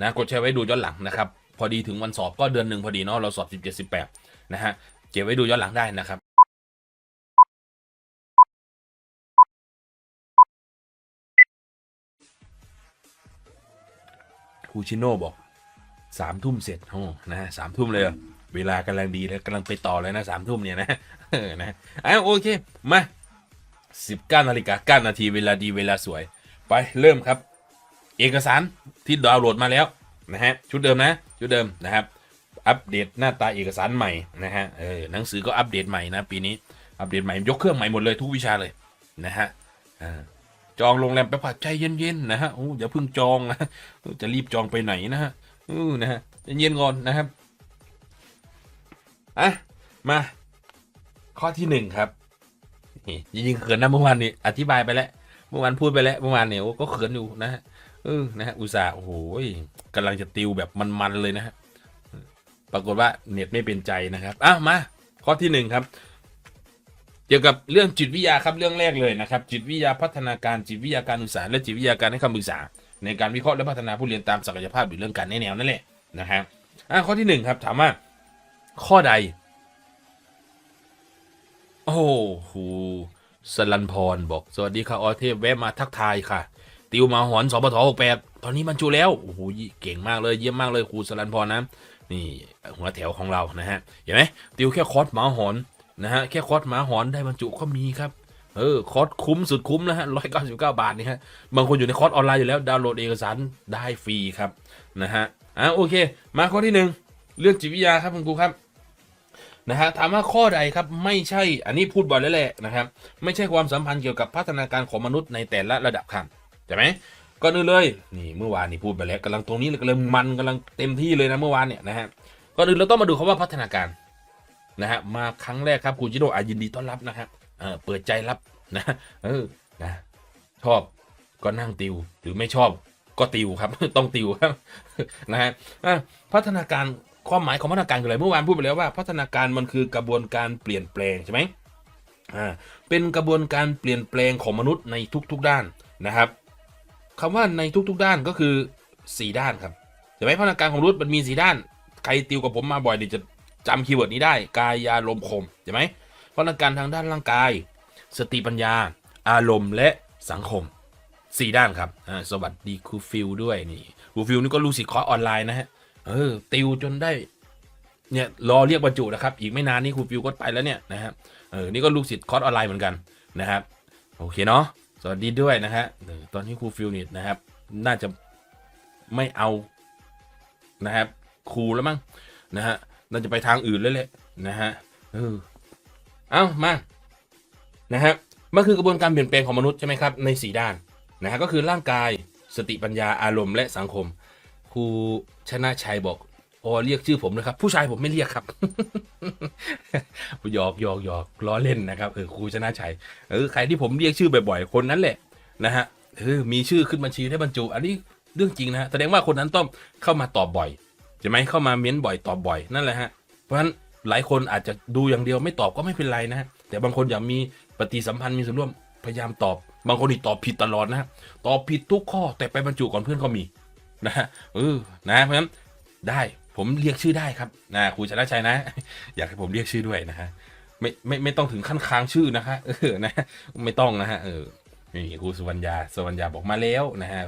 นะกดแชร์ไว้ดูย้อนหลังนะครับ พอดีถึงวันสอบก็เดือนหนึ่งพอดีเนาะเราสอบ 17 18 นะฮะเก็บไว้ดูย้อนหลังได้นะครับคูชิโน่บอกสามทุ่มเสร็จโอ้นะสามทุ่มเลยเวลากำลังดีแล้วกำลังไปต่อเลยนะสามทุ่มเนี่ยนะเออนะอะโอเค มาสิบเก้านาฬิกาเก้านาทีเวลาดีเวลาสวย ไปเริ่มครับ เอกสารที่ดาวน์โหลดมาแล้วนะฮะชุดเดิมนะชุดเดิมนะครับ อัปเดตหน้าตาเอกสารใหม่นะฮะเออหนังสือก็อัปเดตใหม่นะปีนี้อัปเดตใหม่ยกเครื่องใหม่หมดเลยทุกวิชาเลยนะฮะจองโรงแรมไปผัดใจเย็นๆนะฮะโอ้อย่าเพิ่งจองนะจะรีบจองไปไหนนะฮะอือนะฮะเย็นก่อนนะครับอะมาข้อที่หนึ่งครับนี่จริงๆเขินนะเมื่อวานนี้อธิบายไปแล้วเมื่อวานพูดไปแล้วเมื่อวานเนี่ยก็เขินอยู่นะฮะ เออนะฮะอุตส่าห์โอ้โหกำลังจะติวแบบมันๆเลยนะฮะปรากฏว่าเน็ตไม่เป็นใจนะครับอ้าวมา ข้อที่หนึ่งครับ เกี่ยวกับเรื่องจิตวิทยาครับเรื่องแรกเลยนะครับ จิตวิทยาพัฒนาการจิตวิทยาการศึกษา และจิตวิทยาการให้คำปรึกษา ในการวิเคราะห์และพัฒนาผู้เรียนตามศักยภาพหรือเรื่องการแนแนวนั่นแหละนะครับอะข้อที่หนึ่งครับ ถามว่า ข้อใด โอ้โหสลันพรบอก สวัสดีค่ะออเทพแวะมาทักทายค่ะ ติวมาหอนสปทหกแปดตอนนี้บรรจุแล้วโอ้โหเก่งมากเลยเยี่ยมมากเลยครูสลันพรนะนี่หัวแถวของเรานะฮะเห็นไหมติวแค่คอร์สหมาหอนนะฮะแค่คอร์สหมาหอนได้บรรจุก็มีครับเออคอร์สคุ้มสุดคุ้มนะฮะร้อยเก้าสิบเก้าบาทนี่ฮะบางคนอยู่ในคอร์สออนไลน์อยู่แล้วดาวน์โหลดเอกสารได้ฟรีครับนะฮะอะโอเค มาข้อที่หนึ่งเรื่องจิตวิทยาครับคุณครูครับนะฮะถามว่าข้อใดครับไม่ใช่อันนี้พูดบ่อยแล้วแหละนะครับ ไม่ใช่ความสัมพันธ์เกี่ยวกับพัฒนาการของมนุษย์ในแต่ละระดับขั้น ใช่ไหมก่อนอื่นเลยนี่เมื่อวานนี่พูดไปแล้วกำลังตรงนี้เลยกำลังมันกำลังเต็มที่เลยนะเมื่อวานเนี่ยนะฮะก่อนอื่นเราต้องมาดูคำว่าพัฒนาการนะฮะมาครั้งแรกครับคุณจิโร่อายินดีต้อนรับนะครับเออเปิดใจรับนะเออนะชอบก็นั่งติวหรือไม่ชอบก็ติวครับ ต้องติวครับนะฮะพัฒนาการความหมายของพัฒนาการคืออะไรเมื่อวานพูดไปแล้วว่าพัฒนาการมันคือกระบวนการเปลี่ยนแปลงใช่ไหมอ่าเป็นกระบวนการเปลี่ยนแปลงของมนุษย์ในทุก ๆด้านนะครับ คำว่าในทุก ๆ ด้านก็คือ4ด้านครับใช่ไหมพัฒนาการของมนุษย์มันมี4ด้าน ใครติวกับผมมาบ่อยเดี๋ยวจะจำคีย์เวิร์ดนี้ได้ กายาลมคมใช่ไหมพัฒนาการทางด้านร่างกาย สติปัญญา อารมณ์และสังคม4ด้านครับสวัสดีครูฟิลด้วยนี่ครูฟิลนี่ก็รู้สิทธิ์คอร์สออนไลน์นะฮะเออติวจนได้เนี่ยรอเรียกบรรจุนะครับ อีกไม่นานนี่ครูฟิวก็ไปแล้วเนี่ยนะฮะเออนี่ก็ลูกศิษย์คอร์สออนไลน์เหมือนกันนะครับ โอเคเนาะ สวัสดีด้วยนะฮะเออตอนที่ครูฟิวนี่นะครับ น่าจะไม่เอานะครับครูแล้วมั้งนะฮะน่าจะไปทางอื่นแล้วแหละนะฮะเออเอามานะฮะมันคือกระบวนการเปลี่ยนแปลงของมนุษย์ใช่ไหมครับในสี่ด้านนะฮะก็คือร่างกายสติปัญญาอารมณ์และสังคมครูชนะชัยบอก อ๋อเรียกชื่อผมนะครับ ผู้ชายผมไม่เรียกครับหยอกหยอกหยอกล้อเล่นนะครับเออครูชนะชัยเออใครที่ผมเรียกชื่อบ่อยๆคนนั้นแหละนะฮะเออมีชื่อขึ้นบัญชีได้บรรจุ อันนี้เรื่องจริงนะฮะแสดงว่าคนนั้นต้องเข้ามาตอบบ่อยใช่ไหมเข้ามาเม้นบ่อยตอบบ่อยนั่นแหละฮะเพราะฉะนั้นหลายคนอาจจะดูอย่างเดียวไม่ตอบก็ไม่เป็นไรนะฮะแต่บางคนอยากมีปฏิสัมพันธ์มีส่วนร่วมพยายามตอบ บางคนนี่ตอบผิดตลอดนะฮะตอบผิดทุกข้อแต่ไปบรรจุก่อนเพื่อนก็มีนะฮะเออนะเพราะฉะนั้นได้ ผมเรียกชื่อได้ครับนะครูชนะชัยนะ อยากให้ผมเรียกชื่อด้วยนะฮะไม่ไม่ไม่ต้องถึงขั้นค้างชื่อนะคะเออนะไม่ต้องนะฮะเออนี่ครูสุวรรณยาสุวรรณยาบอกมาแล้วนะฮะ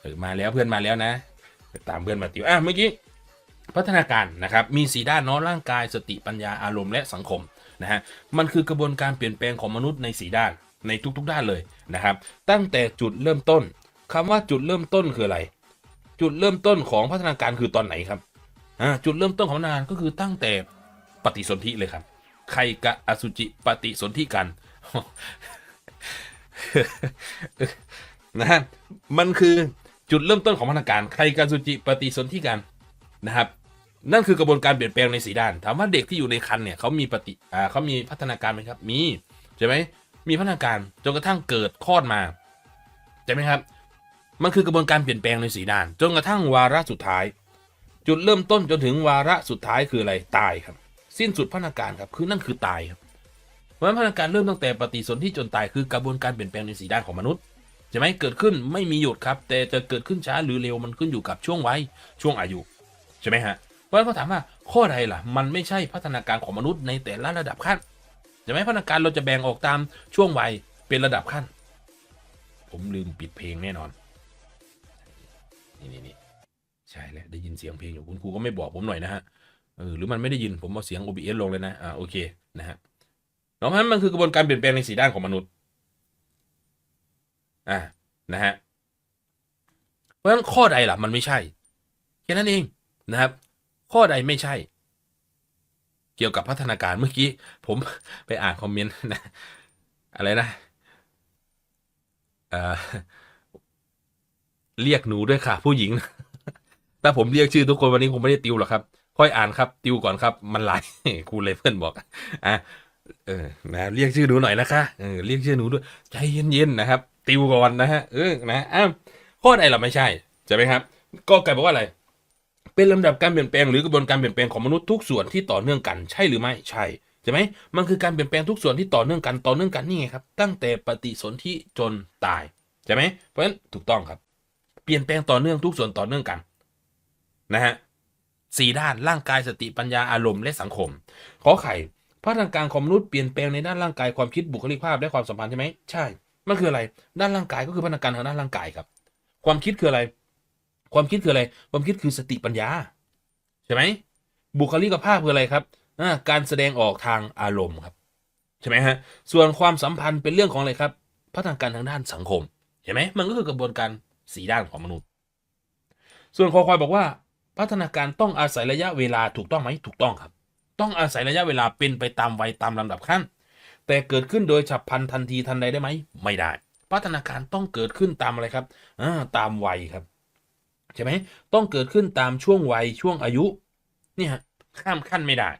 เออมาแล้วเพื่อนมาแล้วนะ ตามเพื่อนมาติวอะเมื่อกี้พัฒนาการนะครับมีสีด้านเนาะร่างกายสติปัญญาอารมณ์และสังคมนะฮะมันคือกระบวนการเปลี่ยนแปลงของมนุษย์ในสีด้านในทุกๆด้านเลยนะครับ ตั้งแต่จุดเริ่มต้นคำว่าจุดเริ่มต้นคืออะไร จุดเริ่มต้นของพัฒนาการคือตอนไหนครับ อ่าจุดเริ่มต้นของนาการก็คือตั้งแต่ปฏิสนธิเลยครับไข่กับอสุจิปฏิสนธิกันนะฮะมันคือจุดเริ่มต้นของพัฒนาการไข่กับอสุจิปฏิสนธิกันนะครับ นั่นคือกระบวนการเปลี่ยนแปลงในสีด้าน ถามว่าเด็กที่อยู่ในครรภ์เนี่ยเขามีปฏิอ่าเขามีพัฒนาการไหมครับ มีใช่ไหมมีพัฒนาการจนกระทั่งเกิดคลอดมาใช่ไหมครับ มันคือกระบวนการเปลี่ยนแปลงในสีด้าน จนกระทั่งวาระสุดท้าย จุดเริ่มต้นจนถึงวาระสุดท้ายคืออะไรตายครับ สิ้นสุดพัฒนาการครับคือนั่นคือตายครับเพราะฉะนั้นพัฒนาการเริ่มตั้งแต่ปฏิสนธิจนตายคือกระบวนการเปลี่ยนแปลงในสีด้านของมนุษย์ใช่ไหมเกิดขึ้นไม่มีหยุดครับ แต่จะเกิดขึ้นช้าหรือเร็วมันขึ้นอยู่กับช่วงวัยช่วงอายุใช่ไหมฮะเพราะฉะนั้นเขาถามว่าข้อใดล่ะ มันไม่ใช่พัฒนาการของมนุษย์ในแต่ละระดับขั้นใช่ไหมพัฒนาการเราจะแบ่งออกตามช่วงวัยเป็นระดับขั้น ผมลืมปิดเพลงแน่นอนนี่นี่นี่ ใช่แหล้วได้ยินเสียงเพลงอยู่คุณครูก็ไม่บอกผมหน่อยนะฮะเออหรือมันไม่ได้ยินผมเอาเสียง OBS ลงเลยนะอ่าโอเคนะฮะเนาะเพราะฉะนั้นมันคือกระบวนการเปลี่ยนแปลงในสีด้านของมนุษย์อ่านะฮะเพราะฉะนั้นข้อใดล่ะมันไม่ใช่แค่นั้นเองนะครับ ข้อใดไม่ใช่ เกี่ยวกับพัฒนาการเมื่อกี้ ผมไปอ่านคอมเมนต์นะอะไรนะเเรียกหนูด้วยค่ะ ผู้หญิง ถ้าผมเรียกชื่อทุกคนวันนี้คงไม่ได้ติวหรอกครับ ค่อยอ่านครับ ติวก่อนครับ มันหลายครูเลยเพื่อนบอกอะเออนะเรียกชื่อหนูหน่อยนะคะเออเรียกชื่อหนูด้วยใจเย็นๆนะครับ ติวก่อนนะฮะเออนะอ้าวข้อใดเราไม่ใช่ใช่ไหมครับ ก็กลายบอกว่าอะไร เป็นลำดับการเปลี่ยนแปลงหรือกระบวนการเปลี่ยนแปลงของมนุษย์ทุกส่วนที่ต่อเนื่องกันใช่หรือไม่ใช่ใช่ไหมมันคือการเปลี่ยนแปลงทุกส่วนที่ต่อเนื่องกันต่อเนื่องกันนี่ไงครับ ตั้งแต่ปฏิสนธิจนตายใช่ไหมเพราะฉะนั้นถูกต้องครับ เปลี่ยนแปลงต่อเนื่องทุกส่วนต่อเนื่องกัน นะฮะสี่ด้านร่างกายสติปัญญาอารมณ์และสังคม ขอไข่พัฒนาการของมนุษย์เปลี่ยนแปลงในด้านร่างกายความคิดบุคลิกภาพและความสัมพันธ์ใช่ไหมใช่ มันคืออะไรด้านร่างกายก็คือพัฒนาการทางด้านร่างกายครับ ความคิดคืออะไร ความคิดคืออะไร ความคิดคือสติปัญญาใช่ไหมบุคลิกภาพคืออะไรครับอ่าการแสดงออกทางอารมณ์ครับใช่ไหมฮะส่วนความสัมพันธ์เป็นเรื่องของอะไรครับ พัฒนาการทางด้านสังคมเห็นไหมมันก็คือกระบวนการสีด้านของมนุษย์ ส่วนคอควายบอกว่า พัฒนาการต้องอาศัยระยะเวลาถูกต้องไหมถูกต้องครับ ต้องอาศัยระยะเวลาเป็นไปตามวัยตามลำดับขั้น แต่เกิดขึ้นโดยฉับพลันทันทีทันใดได้ไหมไม่ได้ พัฒนาการต้องเกิดขึ้นตามอะไรครับอ่าตามวัยครับใช่ไหมต้องเกิดขึ้นตามช่วงวัยช่วงอายุเนี่ยข้ามขั้นไม่ได้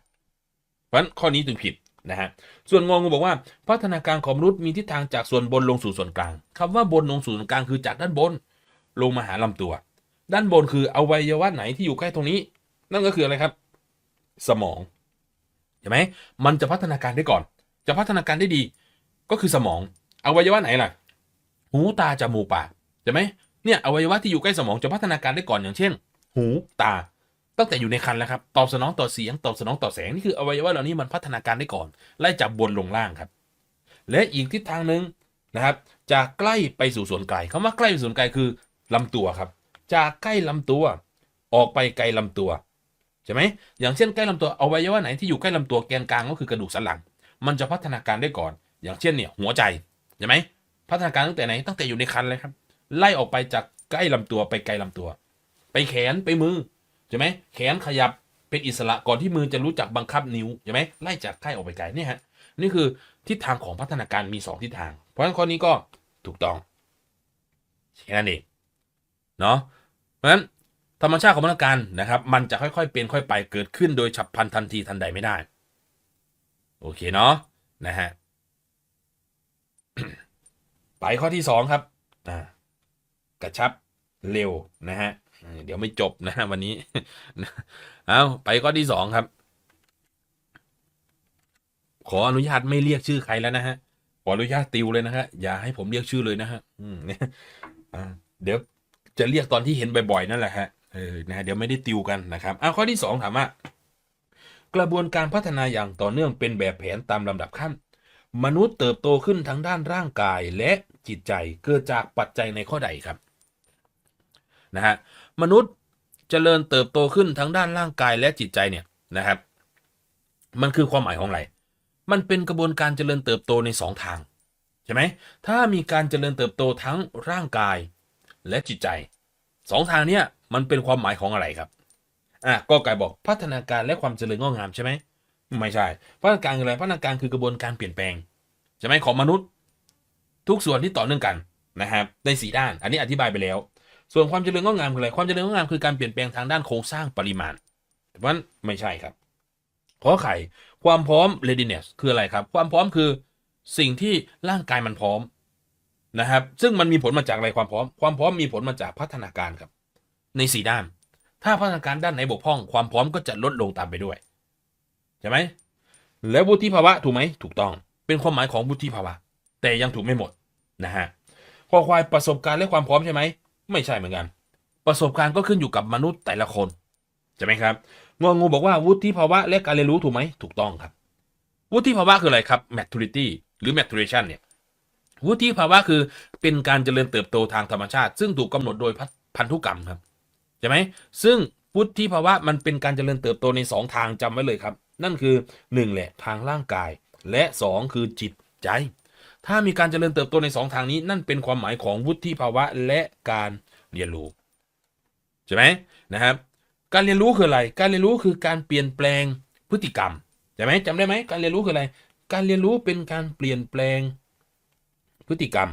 เพราะฉะนั้นข้อนี้ถึงผิดนะฮะส่วนงองูบอกว่าพัฒนาการของมนุษย์มีทิศทางจากส่วนบนลงสู่ส่วนกลางคำว่าบนลงสู่ส่วนกลางคือจากด้านบน ลงมาหาลำตัว ด้านบนคืออวัยวะไหนที่อยู่ใกล้ตรงนี้ นั่นก็คืออะไรครับ สมองเห็นไหมมันจะพัฒนาการได้ก่อน จะพัฒนาการได้ดี ก็คือสมองอวัยวะไหนล่ะ หูตาจมูกปากใช่ไหมเนี่ยอวัยวะที่อยู่ใกล้สมองจะพัฒนาการได้ก่อนอย่างเช่น หูตา ตั้งแต่อยู่ในครรภ์แล้วครับตอบสนองต่อเสียงตอบสนองต่อแสงนี่คืออวัยวะเหล่านี้มันพัฒนาการได้ก่อน ไล่จากบนลงล่างครับ และอีกทิศทางหนึ่งนะครับจากใกล้ไปสู่ส่วนไกลคำว่าใกล้ไปสู่ส่วนไกลคือลำตัวครับ จากใกล้ลำตัว ออกไปไกลลำตัวใช่ไหมอย่างเช่นใกล้ลำตัวอวัยวะไหนที่อยู่ใกล้ลำตัวแกนกลางก็คือกระดูกสันหลัง มันจะพัฒนาการได้ก่อน อย่างเช่นเนี่ยหัวใจใช่ไหมพัฒนาการตั้งแต่ไหนตั้งแต่อยู่ในครรภ์เลยครับ ไล่ออกไปจากใกล้ลำตัวไปไกลลำตัว ไปแขนไปมือใช่ไหมแขนขยับเป็นอิสระก่อนที่มือจะรู้จักบังคับนิ้วใช่ไหมไล่จากใกล้ออกไปไกลนี่ฮะนี่คือทิศทางของพัฒนาการมีสองทิศทาง เพราะฉะนั้นข้อนี้ก็ถูกต้องแค่นั้นเองเนาะ เพราะฉะนั้นธรรมชาติของพัฒนาการนะครับ มันจะค่อยๆ เป็นค่อยไปเกิดขึ้นโดยฉับพลันทันทีทันใดไม่ได้ โอเคเนาะนะฮะไปข้อที่สองครับอ่ากระชับเร็วนะฮะเดี๋ยวไม่จบนะวันนี้เอาไปข้อที่สองครับ ขออนุญาตไม่เรียกชื่อใครแล้วนะฮะขออนุญาตติวเลยนะฮะอย่าให้ผมเรียกชื่อเลยนะฮะอืมเนี่ยเดี๋ยว จะเรียกตอนที่เห็นบ่อยๆนั่นแหละฮะเออนะฮะเดี๋ยวไม่ได้ติวกันนะครับเอาข้อที่สองถามว่ากระบวนการพัฒนาอย่างต่อเนื่องเป็นแบบแผนตามลำดับขั้น มนุษย์เติบโตขึ้นทั้งด้านร่างกายและจิตใจเกิดจากปัจจัยในข้อใดครับนะฮะมนุษย์เจริญเติบโตขึ้นทั้งด้านร่างกายและจิตใจเนี่ยนะครับ มันคือความหมายของอะไรมันเป็นกระบวนการเจริญเติบโตในสองทางใช่ไหมถ้ามีการเจริญเติบโตทั้งร่างกาย และจิตใจสองทางเนี้ยมันเป็นความหมายของอะไรครับอะก็ไก่บอกพัฒนาการและความเจริญงอกงามใช่ไหมไม่ใช่พัฒนาการคืออะไรพัฒนาการคือกระบวนการเปลี่ยนแปลงใช่ไหมของมนุษย์ ทุกส่วนที่ต่อเนื่องกันนะครับในสีด้าน อันนี้อธิบายไปแล้ว ส่วนความเจริญงอกงามคืออะไรความเจริญงอกงามคือการเปลี่ยนแปลงทางด้านโครงสร้างปริมาณเพราะฉะนั้นไม่ใช่ครับขอไข่ความพร้อม readiness คืออะไรครับ ความพร้อมคือสิ่งที่ร่างกายมันพร้อม นะครับ ซึ่งมันมีผลมาจากอะไรความพร้อม ความพร้อมมีผลมาจากพัฒนาการครับ ในสี่ด้าน ถ้าพัฒนาการด้านไหนบกพร่อง ความพร้อมก็จะลดลงตามไปด้วยใช่ไหมแล้ววุฒิภาวะถูกไหมถูกต้อง เป็นความหมายของวุฒิภาวะ แต่ยังถูกไม่หมดนะฮะข้อควายประสบการณ์และความพร้อมใช่ไหมไม่ใช่เหมือนกัน ประสบการณ์ก็ขึ้นอยู่กับมนุษย์แต่ละคนใช่ไหมครับงองูบอกว่าวุฒิภาวะและการเรียนรู้ถูกไหมถูกต้องครับ วุฒิภาวะคืออะไรครับ maturity หรือ maturation เนี่ย วุฒิภาวะคือเป็นการเจริญเติบโตทางธรรมชาติ ซึ่งถูกกำหนดโดยพันธุกรรมครับใช่ไหมซึ่งวุฒิภาวะมันเป็นการเจริญเติบโตในสองทางจำไว้เลยครับ นั่นคือหนึ่งแหละทางร่างกาย และสองคือจิตใจ ถ้ามีการเจริญเติบโตในสองทางนี้ นั่นเป็นความหมายของวุฒิภาวะและการเรียนรู้ใช่ไหมนะครับ การเรียนรู้คืออะไร การเรียนรู้คือการเปลี่ยนแปลงพฤติกรรมใช่ไหมจำได้ไหมการเรียนรู้คืออะไร การเรียนรู้เป็นการเปลี่ยนแปลง พฤติกรรม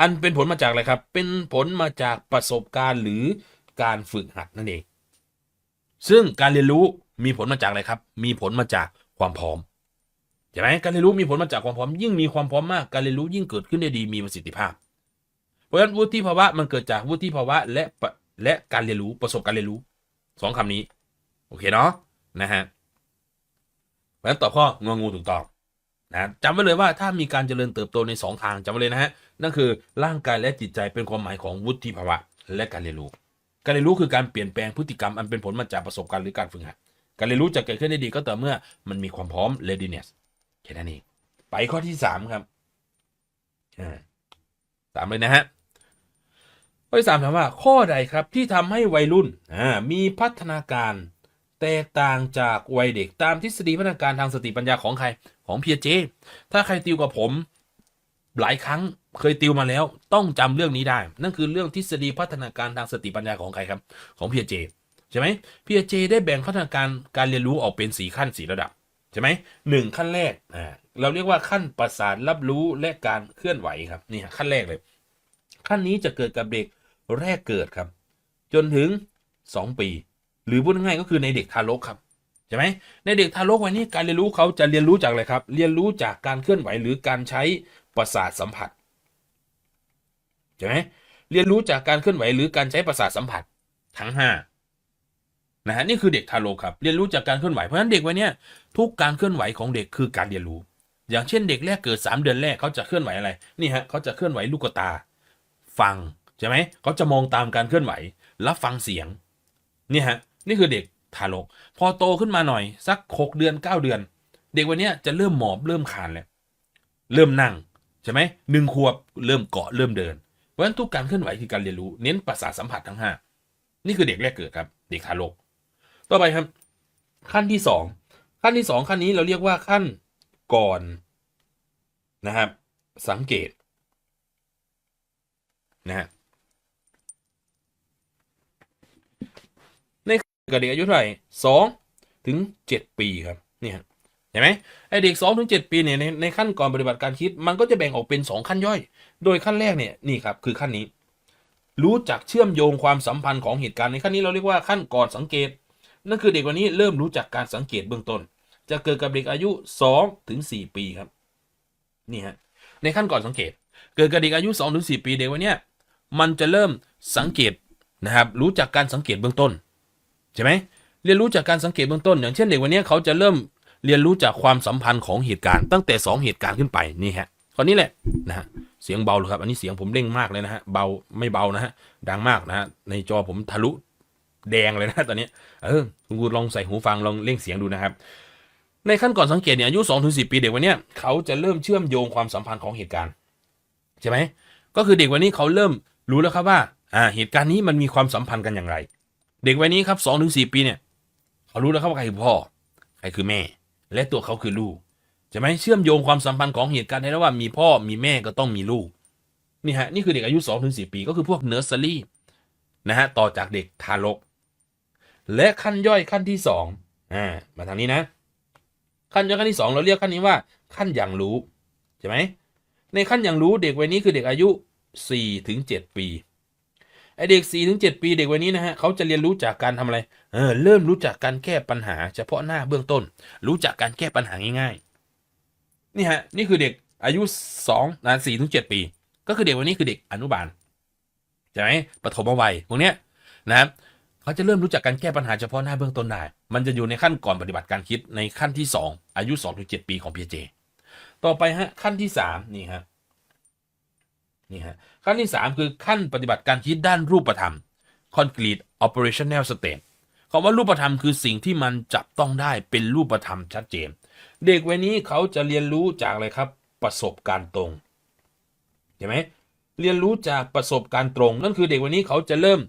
อันเป็นผลมาจากอะไรครับ เป็นผลมาจากประสบการณ์หรือการฝึกหัดนั่นเอง ซึ่งการเรียนรู้มีผลมาจากอะไรครับ มีผลมาจากความพร้อมใช่ไหมการเรียนรู้มีผลมาจากความพร้อม ยิ่งมีความพร้อมมาก การเรียนรู้ยิ่งเกิดขึ้นได้ดีมีประสิทธิภาพ เพราะฉะนั้นวุฒิภาวะมันเกิดจากวุฒิภาวะและและการเรียนรู้ประสบการณ์เรียนรู้สองคำนี้ โอเคเนาะนะฮะเพราะฉะนั้นตอบข้ององูถูกต้อง นะจำไว้เลยว่าถ้ามีการเจริญเติบโตในสองทางจำไว้เลยนะฮะนั่นคือร่างกายและจิตใจเป็นความหมายของวุฒิภาวะ และการเรียนรู้ การเรียนรู้คือการเปลี่ยนแปลงพฤติกรรมอันเป็นผลมาจากประสบการณ์หรือการฝึกหัดการเรียนรู้จะเกิดขึ้นได้ดีก็ต่อเมื่อมันมีความพร้อม readiness แค่นั้นเองไปข้อที่สามครับอ่าสามเลยนะฮะข้อที่สามถามว่าข้อใดครับที่ทำให้วัยรุ่นอ่ามีพัฒนาการแตกต่างจากวัยเด็กตามทฤษฎีพัฒนาการทางสติปัญญาของใคร ของเพียเจถ้าใครติวกับผม หลายครั้งเคยติวมาแล้ว ต้องจำเรื่องนี้ได้ นั่นคือเรื่องทฤษฎีพัฒนาการทางสติปัญญาของใครครับ ของเพียเจใช่ไหมพีเจได้แบ่งพัฒนาการการเรียนรู้ออกเป็นสีขั้นสีระดับใช่ไหมหนึ่งขั้นแรกอ่าเราเรียกว่าขั้นประสาทรับรู้และการเคลื่อนไหวครับนี่ขั้นแรกเลย ขั้นนี้จะเกิดกับเด็กแรกเกิดครับ จนถึง 2 ปี หรือพูดง่ายๆก็คือในเด็กทารกครับ ใช่ไหมในเด็กทารกวัยนี้การเรียนรู้เขาจะเรียนรู้จากอะไรครับ เรียนรู้จากการเคลื่อนไหวหรือการใช้ประสาทสัมผัสใช่ไหมเรียนรู้จากการเคลื่อนไหวหรือการใช้ประสาทสัมผัสทั้งห้านะฮะนี่คือเด็กทารกครับ เรียนรู้จากการเคลื่อนไหวเพราะฉะนั้นเด็กวัยเนี้ยทุกการเคลื่อนไหวของเด็กคือการเรียนรู้ อย่างเช่นเด็กแรกเกิด 3 เดือนแรกเขาจะเคลื่อนไหวอะไรนี่ฮะเขาจะเคลื่อนไหวลูกตา ฟังใช่ไหมเขาจะมองตามการเคลื่อนไหวรับฟังเสียงนี่ฮะนี่คือเด็ก ทารก พอโตขึ้นมาหน่อยสัก6เดือน9เดือน เด็กวันนี้จะเริ่มหมอบเริ่มคานแล้วเริ่มนั่งใช่ไหมหนึ่งขวบเริ่มเกาะเริ่มเดิน เพราะฉะนั้นทุกการเคลื่อนไหวคือการเรียนรู้เน้นประสาทสัมผัสทั้งห้านี่คือเด็กแรกเกิดครับ เด็กทารก ต่อไปครับ ขั้นที่สองขั้นที่สองขั้นนี้เราเรียกว่าขั้นก่อนนะครับ สังเกตนะฮะใน กับเด็กอายุเท่าไหร่สองถึงเจ็ดปีครับนี่ฮะเห็นไหมไอเด็กสองถึงเจ็ดปีเนี่ยในในขั้นก่อนปฏิบัติการคิด มันก็จะแบ่งออกเป็นสองขั้นย่อย โดยขั้นแรกเนี่ยนี่ครับคือขั้นนี้ รู้จักเชื่อมโยงความสัมพันธ์ของเหตุการณ์ในขั้นนี้เราเรียกว่าขั้นก่อนสังเกต นั่นคือเด็กวันนี้เริ่มรู้จักการสังเกตเบื้องต้น จะเกิดกับเด็กอายุ2ถึง4ปีครับนี่ฮะในขั้นก่อนสังเกต เกิดกับเด็กอายุ2ถึง4ปีเด็กวันนี้มันจะเริ่มสังเกตนะครับรู้จักการสังเกตเบื้องต้น ใช่ไหมเรียนรู้จากการสังเกตเบื้องต้น อย่างเช่นเด็กวันนี้เขาจะเริ่มเรียนรู้จากความสัมพันธ์ของเหตุการณ์ตั้งแต่ 2 เหตุการณ์ขึ้นไปนี่ฮะข้อนี้แหละนะฮะเสียงเบาเลยครับ อันนี้เสียงผมเร่งมากเลยนะฮะเบาไม่เบานะฮะดังมากนะฮะในจอผมทะลุแดงเลยนะตอนนี้เออคุณครูลองใส่หูฟังลองเร่งเสียงดูนะครับ ในขั้นก่อนสังเกตเนี่ยอายุ2อถึงสิปีเด็กวันเนี้ยเขาจะเริ่มเชื่อมโยงความสัมพันธ์ของเหตุการณ์ใช่ไหมก็คือเด็กวันนี้เขาเริ่มรู้แล้วครับว่าอ่าเหตุการณ์นี้มันมีความสัมพันธ์กันอย่างไร เด็กวัยนี้ครับ2องถึงสี่ปีเนี่ยเขารู้แล้วครับว่าใครคือพ่อ ใครคือแม่ และตัวเขาคือลูกใช่ไหมเชื่อมโยงความสัมพันธ์ของเหตุการณ์ได้แล้วว่ามีพ่อมีแม่ก็ต้องมีลูกนี่ฮะนี่คือเด็กอายุ2อถึงสปีก็คือพวกเนอร์เซอรี่นะฮะต่อจากเด็กทารก และขั้นย่อยขั้นที่สองอ่ามาทางนี้นะ ขั้นย่อยขั้นที่สองเราเรียกขั้นนี้ว่าขั้นอย่างรู้ใช่ไหมในขั้นอย่างรู้เด็กวัยนี้คือเด็กอายุสี่ถึงเจ็ดปี ไอเด็กสี่ถึงเจ็ดปีเด็กวัยนี้นะฮะเขาจะเรียนรู้จากการทำอะไร เออเริ่มรู้จักการแก้ปัญหา เฉพาะหน้าเบื้องต้น รู้จักการแก้ปัญหาง่ายๆ นี่ฮะนี่คือเด็กอายุสองนะสี่ถึงเจ็ดปี ก็คือเด็กวัยนี้คือเด็กอนุบาลใช่ไหมปฐมวัยพวกเนี้ยนะครับเขาจะเริ่มรู้จักการแก้ปัญหาเฉพาะหน้าเบื้องต้นได้ มันจะอยู่ในขั้นก่อนปฏิบัติการคิดในขั้นที่ 2 อายุ 2-7 ปีของ PJ ต่อไปฮะขั้นที่3นี่ฮะ นี่ฮะขั้นที่ 3 คือขั้นปฏิบัติการคิดด้านรูปธรรม concrete operational state คำว่ารูปธรรมคือสิ่งที่มันจับต้องได้เป็นรูปธรรมชัดเจน เด็กวัยนี้เขาจะเรียนรู้จากอะไรครับประสบการณ์ตรงเห็นไหมเรียนรู้จากประสบการณ์ตรง นั่นคือเด็กวัยนี้เขาจะเริ่ม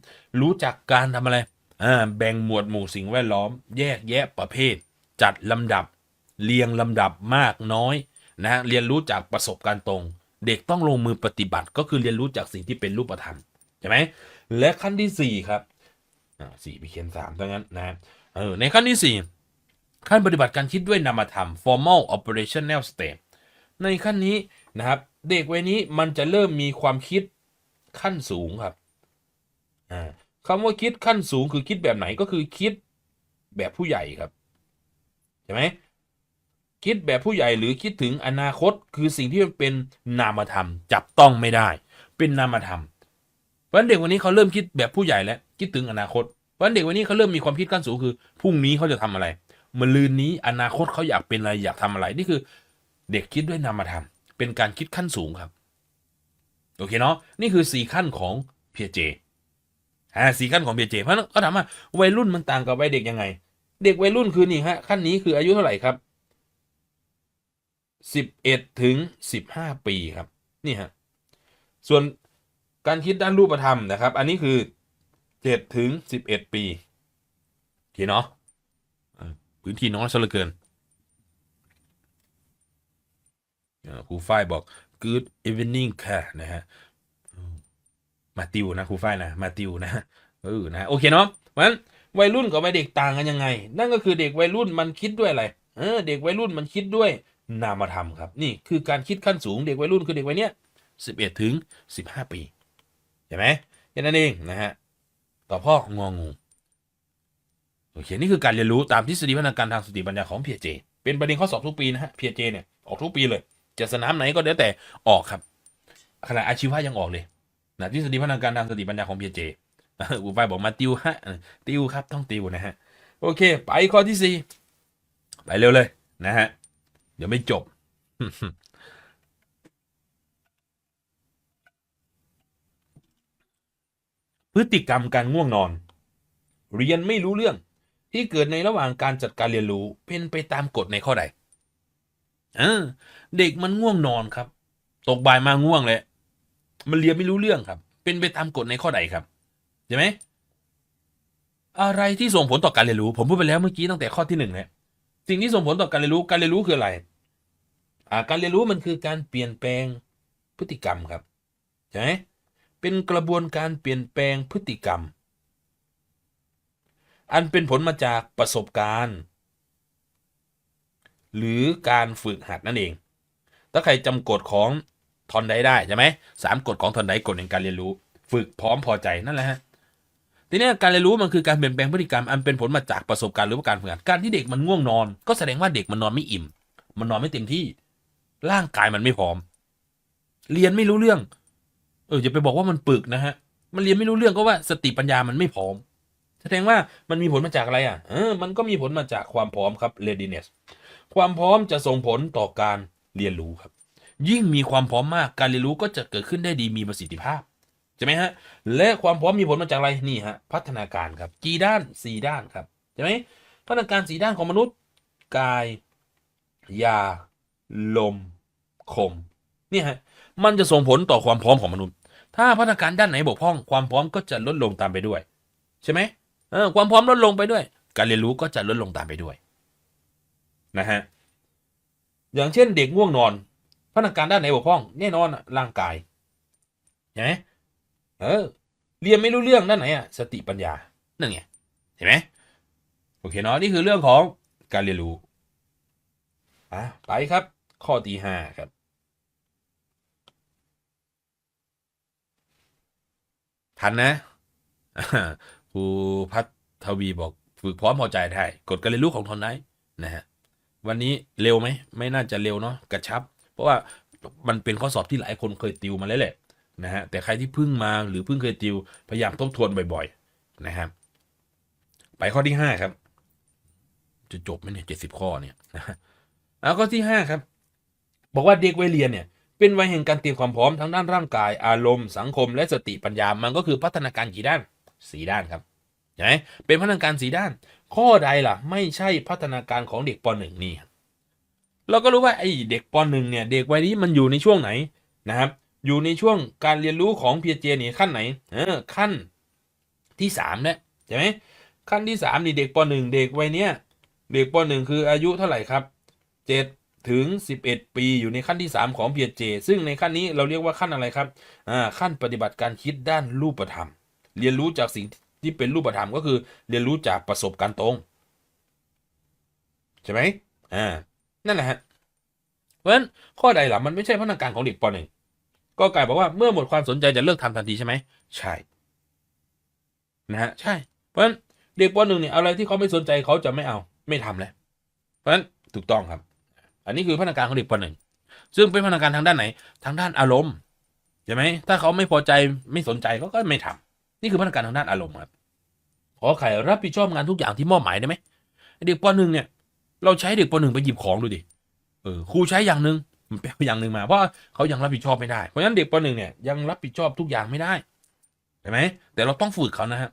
รู้จักการทำอะไรอ่าแบ่งหมวดหมู่สิ่งแวดล้อม แยกแยะประเภท จัดลำดับ เรียงลำดับมากน้อยนะเรียนรู้จากประสบการณ์ตรง เด็กต้องลงมือปฏิบัติก็คือเรียนรู้จากสิ่งที่เป็นรูปธรรมใช่ไหมและขั้นที่สี่ครับสี่ไปเขียนสามดังนั้นนะเออในขั้นที่สี่ขั้นปฏิบัติการคิดด้วยนามธรรม formal operational state ในขั้นนี้นะครับ เด็กวัยนี้มันจะเริ่มมีความคิดขั้นสูงครับอ่าคำว่าคิดขั้นสูงคือคิดแบบไหนก็คือคิดแบบผู้ใหญ่ครับใช่ไหม คิดแบบผู้ใหญ่หรือคิดถึงอนาคตคือสิ่งที่มันเป็นนามธรรม จับต้องไม่ได้ เป็นนามธรรมเพราะฉะนั้นเด็กวันนี้เขาเริ่มคิดแบบผู้ใหญ่แล้วคิดถึงอนาคตเพราะฉะนั้นเด็กวันนี้เขาเริ่มมีความคิดขั้นสูงคือพรุ่งนี้เขาจะทำอะไรมะลืนนี้อนาคตเขาอยากเป็นอะไรอยากทำอะไรนี่คือ เด็กคิดด้วยนามธรรม เป็นการคิดขั้นสูงครับโอเคเนาะนี่คือสี่ขั้นของเพียเจอ่าสี่ขั้นของเพียเจเพราะฉะนั้นเขาถามว่าวัยรุ่นมันต่างกับวัยเด็กยังไง เด็กวัยรุ่นคือนี่ฮะขั้นนี้คืออายุเท่าไหร่ครับ สิบเอ็ดถึงสิบห้าปีครับ นี่ฮะ ส่วนการคิดด้านรูปธรรมนะครับ อันนี้คือเจ็ดถึงสิบเอ็ดปีโอเคเนาะพื้นที่น้อยซะเหลือเกินครูฝ้ายบอก good evening ค่ะนะฮะมมาติวนะครูฝ้ายนะมาติวนะเออนะโอเคเนาะเพราะฉะนั้นวัยรุ่นกับวัยเด็กต่างกันยังไง นั่นก็คือเด็กวัยรุ่นมันคิดด้วยอะไรเออเด็กวัยรุ่นมันคิดด้วย นามธรรมครับ นี่คือการคิดขั้นสูงเด็กวัยรุ่นคือเด็กวัยเนี้ยสิบเอ็ดถึงสิบห้าปีเห็นไหมแค่นั้นเองนะฮะต่อพ่ององูโอเคนี่คือการเรียนรู้ตามทฤษฎีพัฒนาการทางสติปัญญาของเพียเจ เป็นประเด็นข้อสอบทุกปีนะฮะเพียเจเนี่ยออกทุกปีเลยจะสนามไหนก็แล้วแต่ออกครับขณะอาชีวะยังออกเลยนะทฤษฎีพัฒนาการทางสติปัญญาของเพียเจอุบายบอกมาติวฮะติวครับต้องติวนะฮะโอเค ไปข้อที่สี่ไปเร็วเลยนะฮะ เดี๋ยวไม่จบ พฤติกรรมการง่วงนอน เรียนไม่รู้เรื่อง ที่เกิดในระหว่างการจัดการเรียนรู้เป็นไปตามกฎในข้อใดเด็กมันง่วงนอนครับ ตกบ่ายมาง่วงเลยมันเรียนไม่รู้เรื่องครับ เป็นไปตามกฎในข้อใดครับใช่ไหมอะไรที่ส่งผลต่อการเรียนรู้ ผมพูดไปแล้วเมื่อกี้ตั้งแต่ข้อที่หนึ่งแล้ว สิ่งที่ส่งผลต่อการเรียนรู้การเรียนรู้คืออะไรอ่าการเรียนรู้มันคือการเปลี่ยนแปลงพฤติกรรมครับใช่ไหมเป็นกระบวนการเปลี่ยนแปลงพฤติกรรม อันเป็นผลมาจากประสบการณ์ หรือการฝึกหัดนั่นเอง ถ้าใครจำกฎของทอนไดได้ใช่ไหมสามกฎของทอนไดกฎแห่งการเรียนรู้ ฝึกพร้อมพอใจนั่นแหละฮะ ทีนี้การเรียนรู้มันคือการเปลี่ยนแปลงพฤติกรรมอันเป็นผลมาจากประสบการณ์หรือว่าการฝึกหัดการที่เด็กมันง่วงนอน ก็แสดงว่าเด็กมันนอนไม่อิ่ม มันนอนไม่เต็มที่ ร่างกายมันไม่พร้อม เรียนไม่รู้เรื่อง เอออย่าไปบอกว่ามันปึกนะฮะ มันเรียนไม่รู้เรื่องก็ว่าสติปัญญามันไม่พร้อม แสดงว่ามันมีผลมาจากอะไรอะ เออ มันก็มีผลมาจากความพร้อมครับ readiness ความพร้อมจะส่งผลต่อการเรียนรู้ครับ ยิ่งมีความพร้อมมากการเรียนรู้ก็จะเกิดขึ้นได้ดีมีประสิทธิภาพ ใช่ไหมฮะ และความพร้อมมีผลมาจากอะไรนี่ฮะพัฒนาการครับกี่ด้านสี่ด้านครับใช่ไหมพัฒนาการสี่ด้านของมนุษย์ กาย ยา ลม คมนี่ฮะมันจะส่งผลต่อความพร้อมของมนุษย์ ถ้าพัฒนาการด้านไหนบกพร่อง ความพร้อมก็จะลดลงตามไปด้วย ใช่ไหมเออความพร้อมลดลงไปด้วย การเรียนรู้ก็จะลดลงตามไปด้วยนะฮะอย่างเช่นเด็กง่วงนอนพัฒนาการด้านไหนบกพร่อง แน่นอนร่างกายใช่ไหม เออ เรียนไม่รู้เรื่องด้านไหนอะสติปัญญานั่นไงเห็นไหมโอเคเนาะนี่คือเรื่องของการเรียนรู้อะไปครับ ข้อที่ห้าครับทันนะครูพัทวีบอกฝึกพร้อมพอใจได้กฎการเรียนรู้ของทอนไนท์นะฮะวันนี้เร็วไหม ไม่น่าจะเร็วเนาะกระชับ เพราะว่ามันเป็นข้อสอบที่หลายคนเคยติวมาแล้วแหละ นะฮะแต่ใครที่เพิ่งมาหรือเพิ่งเคยติว พยายามทบทวนบ่อยๆนะครับไปข้อที่ห้าครับ จะจบไหมเนี่ยเจ็ดสิบข้อเนี่ยนะฮะแล้วข้อที่ห้าครับ บอกว่าเด็กวัยเรียนเนี่ย เป็นวัยแห่งการเตรียมความพร้อมทั้งด้านร่างกายอารมณ์สังคมและสติปัญญามันก็คือพัฒนาการกี่ด้านสีด้านครับเห็นไหมเป็นพัฒนาการสีด้าน ข้อใดล่ะ ไม่ใช่พัฒนาการของเด็กปหนึ่งนี่เราก็รู้ว่าไอ้เด็กปหนึ่งเนี่ย เด็กวัยนี้มันอยู่ในช่วงไหนนะครับ อยู่ในช่วงการเรียนรู้ของเพียเจนี่ขั้นไหน เออ ขั้นที่สามเนี่ยใช่ไหมขั้นที่สามนี่เด็กปหนึ่งเด็กวัยเนี้ยเด็กปหนึ่งคืออายุเท่าไหร่ครับเจ็ดถึงสิบเอ็ดปีอยู่ในขั้นที่สามของเพียเจซึ่งในขั้นนี้เราเรียกว่าขั้นอะไรครับอ่าขั้นปฏิบัติการคิดด้านรูปธรรม เรียนรู้จากสิ่งที่เป็นรูปธรรมก็คือเรียนรู้จากประสบการณ์ตรง ใช่ไหมอ่านั่นแหละฮะเพราะฉะนั้นข้อใดล่ะมันไม่ใช่พัฒนาการของเด็กปหนึ่ง ก็กลายบอกว่าเมื่อหมดความสนใจจะเลิกทำทันทีใช่ไหมใช่นะฮะใช่ เพราะฉะนั้นเด็กปหนึ่งเนี่ยอะไรที่เขาไม่สนใจเขาจะไม่เอาไม่ทำแล้วเพราะฉะนั้นถูกต้องครับ อันนี้คือพัฒนาการของเด็กปหนึ่งซึ่งเป็นพัฒนาการทางด้านไหน ทางด้านอารมณ์ใช่ไหมถ้าเขาไม่พอใจไม่สนใจเขาก็ไม่ทำนี่คือพัฒนาการทางด้านอารมณ์ครับขอไข่รับผิดชอบงานทุกอย่างที่มอบหมายได้ไหมเด็กปหนึ่งเนี่ย เราใช้เด็กปหนึ่งไปหยิบของดูดิเออครูใช้อย่างหนึ่ง มันแปลอย่างหนึ่งมาเพราะเขายังรับผิดชอบไม่ได้ เพราะฉะนั้นเด็กปหนึ่งเนี่ยยังรับผิดชอบทุกอย่างไม่ได้เห็นไหมแต่เราต้องฝึกเขานะฮะ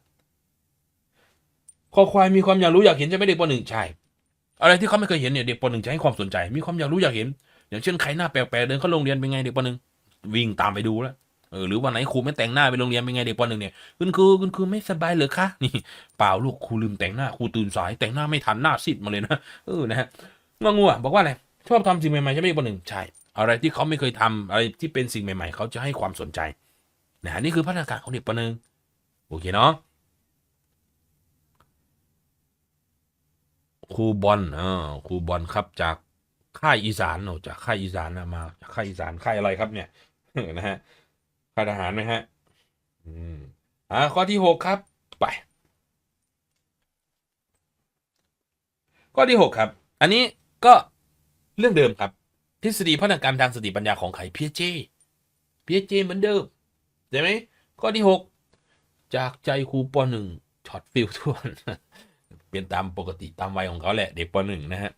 คอควายมีความอยากรู้อยากเห็นใช่ไหมเด็กปหนึ่งใช่อะไรที่เขาไม่เคยเห็นเนี่ยเด็กปหนึ่งจะให้ความสนใจ มีความอยากรู้อยากเห็น อย่างเช่นใครหน้าแปลกๆเดินเข้าโรงเรียนเป็นไงเด็กปหนึ่งวิ่งตามไปดูแล้วเออหรือวันไหนครูไม่แต่งหน้าไปโรงเรียนเป็นไงเด็กปหนึ่งเนี่ยคุณครูคุณครูไม่สบายเหรอคะนี่เปล่าลูกครูลืมแต่งหน้าครูตื่นสายแต่งหน้าไม่ทันหน้าซีดมาเลยนะเออนะฮะงงอะบอกว่าอะไร ชอบทำสิ่งใหม่ๆใช่ไหมเด็กปหนึ่งใช่ อะไรที่เขาไม่เคยทำอะไรที่เป็นสิ่งใหม่ ๆ เขาจะให้ความสนใจนะนี่คือพัฒนาการของเด็กปหนึ่งโอเคเนาะครูบอลเออครูบอลครับจากค่ายอีสานโอ้จากค่ายอีสานนะมาจากค่ายอีสานค่ายอะไรครับเนี่ยนะฮะค่ายทหารไหมฮะอืมอ่าข้อที่หกครับ ไป ข้อที่หกครับ อันนี้ก็ เรื่องเดิมครับ ทฤษฎีพัฒนาการทางสติปัญญาของใครพียเจเพียเจเหมือนเดิมใช่ไหมข้อที่หกจากใจครูปหนึ่งช็อตฟิลทวนเป็นตามปกติตามวัยของเขาแหละ เด็กปหนึ่งนะฮะ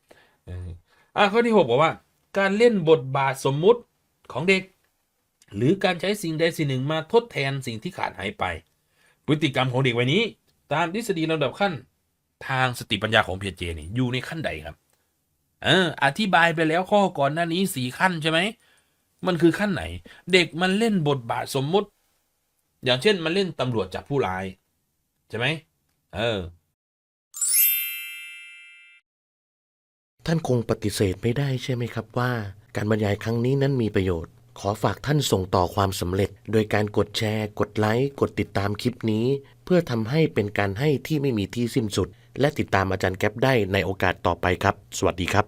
เอออะข้อที่หกบอกว่า การเล่นบทบาทสมมุติของเด็ก หรือการใช้สิ่งใดสิ่งหนึ่งมาทดแทนสิ่งที่ขาดหายไป พฤติกรรมของเด็กวัยนี้ ตามทฤษฎีลำดับขั้นทางสติปัญญาของเพียเจนี่อยู่ในขั้นใดครับ เอออธิบายไปแล้วข้อก่อนหน้านี้สี่ขั้นใช่ไหมมันคือขั้นไหน เด็กมันเล่นบทบาทสมมุติ อย่างเช่นมันเล่นตำรวจจับผู้ร้ายใช่ไหมเออ ท่านคงปฏิเสธไม่ได้ใช่ไหมครับว่า การบรรยายครั้งนี้นั้นมีประโยชน์ ขอฝากท่านส่งต่อความสำเร็จ โดยการกดแชร์ กดไลค์ กดติดตามคลิปนี้ เพื่อทำให้เป็นการให้ที่ไม่มีที่สิ้นสุด และติดตามอาจารย์แก๊ปได้ในโอกาสต่อไปครับ สวัสดีครับ